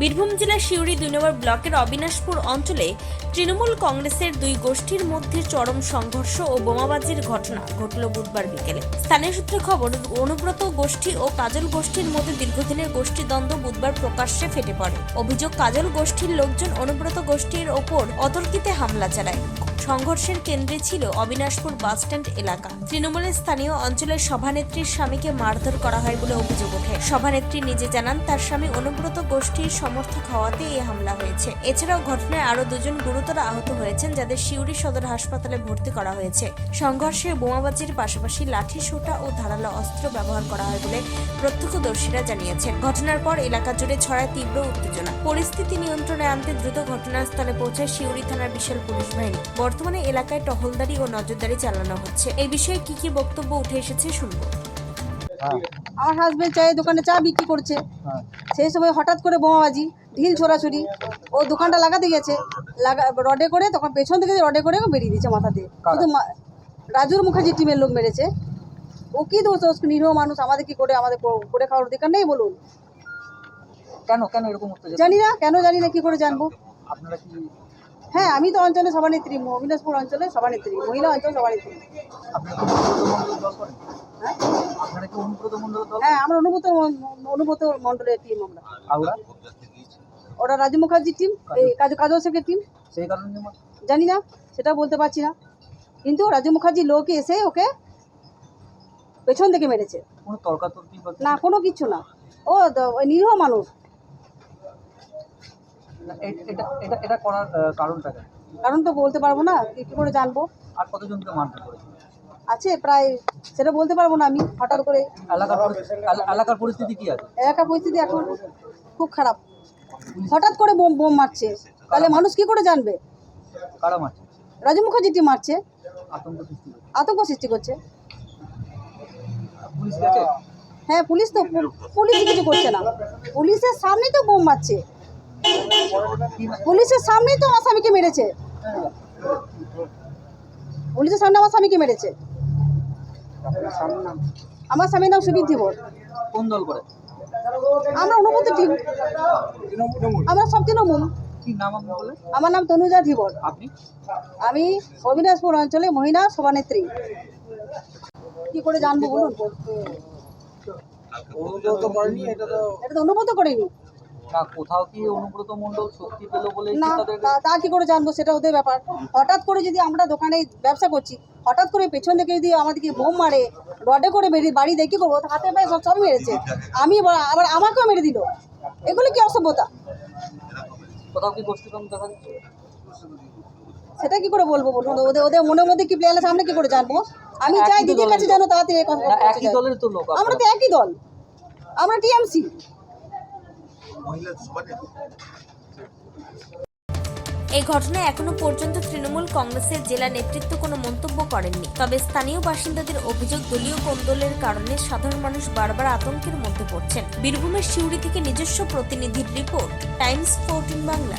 বীরভূম জেলার সিউড়ি দুই নম্বর ব্লকের অবিনাশপুর অঞ্চলে তৃণমূল কংগ্রেসের দুই গোষ্ঠীর মধ্যে চরম সংঘর্ষ ও বোমাবাজির ঘটনা ঘটল বুধবার বিকেলে। স্থানীয় সূত্রে খবর, অনুব্রত গোষ্ঠী ও কাজল গোষ্ঠীর মধ্যে দীর্ঘদিনের গোষ্ঠীদ্বন্দ্ব বুধবার প্রকাশ্যে ফেটে পড়ে। অভিযোগ, কাজল গোষ্ঠীর লোকজন অনুব্রত গোষ্ঠীর ওপর অতর্কিতে হামলা চালায়। সংঘর্ষের কেন্দ্রে ছিল অবিনাশপুর বাসস্ট্যান্ড এলাকা। তৃণমূলের স্থানীয় অঞ্চলের সভানেত্রীর স্বামীকে মারধর করা হয় বলে অভিযোগ ওঠে। সভানেত্রী নিজে জানান, তার স্বামী অনুব্রত গোষ্ঠীর সমর্থক হওয়াতে এই হামলা হয়েছে। এছাড়াও ঘটনায় আরও দুজন গুরুতর আহত হয়েছেন, যাদের সিউড়ি সদর হাসপাতালে ভর্তি করা হয়েছে। সংঘর্ষে বোমাবাজির পাশাপাশি লাঠি, সোটা ও ধারালো অস্ত্র ব্যবহার করা হয় বলে প্রত্যক্ষদর্শীরা জানিয়েছেন। ঘটনার পর এলাকা জুড়ে ছড়ায় তীব্র উত্তেজনা। পরিস্থিতি নিয়ন্ত্রণে আনতে দ্রুত ঘটনাস্থলে পৌঁছায় সিউড়ি থানার বিশাল পুলিশ বাহিনী। বর্তমানে এলাকায় টহলদারি ও নজরদারি চালানো হচ্ছে। এই বিষয়ে কি কি বক্তব্য উঠে এসেছে শুনব। হ্যাঁ। আমার হাজবেন্ড চায়ের দোকানে চা বিক্রি করছে। হ্যাঁ। সেই সময় হঠাৎ করে বোমাবাজি ঢিল ছোড়াছুরি ও দোকানটা লাগাতে গেছে। লাগা রডে করে তখন পেছন থেকে রডে করে বেরিয়ে দিয়েছে মাথা দিয়ে। মা- রাজুর মুখার্জি টিমের লোক মেরেছে ও কি দোষ? ও নিরীহ মানুষ? আমাদের কি করে আমাদের করে খাওয়ার অধিকার নেই বলুন। কেন কেন এরকম জানি না কেন জানি না কি করে জানব? আপনারা কি হ্যাঁ আমি তো অঞ্চলে সভানেত্রী অবিনাশপুর অঞ্চলে সভানেত্রী মহিলা অঞ্চল সভানেত্রী। অনুব্রত হ্যাঁ? অনুব্রত হ্যাঁ আমরা অনুভূত অনুভূত মণ্ডলের টিম আমরা। ওরা রাজু মুখার্জির টিম এই কাজু কাজল শেখের টিম সেই কারণে জানি না সেটা বলতে পারছি না। কিন্তু রাজু মুখার্জির লোক এসে ওকে পেছন থেকে মেরেছে। না কোনো কিছু না। ও ওই নিরীহ মানুষ। এটা এটা এটা করার কারণটা কারণ তো বলতে পারব না কি কি করে জানব? আর কতজনকে মারধর করেছে? আছে প্রায় সেটা বলতে পারব না আমি হঠাৎ করে। এলাকার এলাকার পরিস্থিতি কি আছে? এলাকার পরিস্থিতি এখন খুব খারাপ। হঠাৎ করে বোম বোম মারছে। তাহলে মানুষ কি করে জানবে? কারা মারছে? রাজু মুখার্জিটি মারছে। আতঙ্ক সৃষ্টি করছে। হ্যাঁ পুলিশ তো পুলিশ কিছু করছে না। পুলিশের সামনেই তো বোম মারছে। পুলিশের সামনেই তো আমার স্বামীকে মেরেছে। পুলিশের সামনে আমার স্বামীকে মেরেছে। আমার স্বামীর নাম সুবীর ধীবর। কোন দল করে? আমরা অনুমতি টিম। আমরা সব তৃণমূল। আমার নাম তনুজা ধীবর। আমি অবিনাশপুর অঞ্চলে মহিলা সভানেত্রী। কি করে জানব বলুন? এটা তো অনুমত করিনি। না কোথাও কি অনুব্রত মণ্ডল শক্তি পেল বলে না তা- কি করে জানব? সেটা ওদের ব্যাপার। হঠাৎ করে যদি আমরা দোকানে ব্যবসা করছি হঠাৎ করে পেছন থেকে যদি আমাদেরকে বোম মারে রডে করে বেরিয়ে বাড়ি দেখি করব? তো হাতে পায়ে সব সবই মেরেছে। আমি আবার আমাকেও মেরে দিল। এগুলো কি অসভ্যতা? কোথাও কি গোষ্ঠীদ্বন্দ্ব দেখা সেটা কি করে বলব বলুন? ওদের ওদের মনের মধ্যে কি প্লেয়ার আছে আমরা কি করে জানব? আমি চাই দিদির কাছে জানো তাড়াতাড়ি আমরা তো একই দল। আমরা টিএমসি। এই ঘটনায় এখনও পর্যন্ত তৃণমূল কংগ্রেসের জেলা নেতৃত্ব কোনো মন্তব্য করেননি। তবে স্থানীয় বাসিন্দাদের অভিযোগ, দলীয় কোন্দলের কারণে সাধারণ মানুষ বারবার আতঙ্কের মধ্যে পড়ছেন। বীরভূমের সিউড়ি থেকে নিজস্ব প্রতিনিধির রিপোর্ট, টাইমস ফোরটিন বাংলা।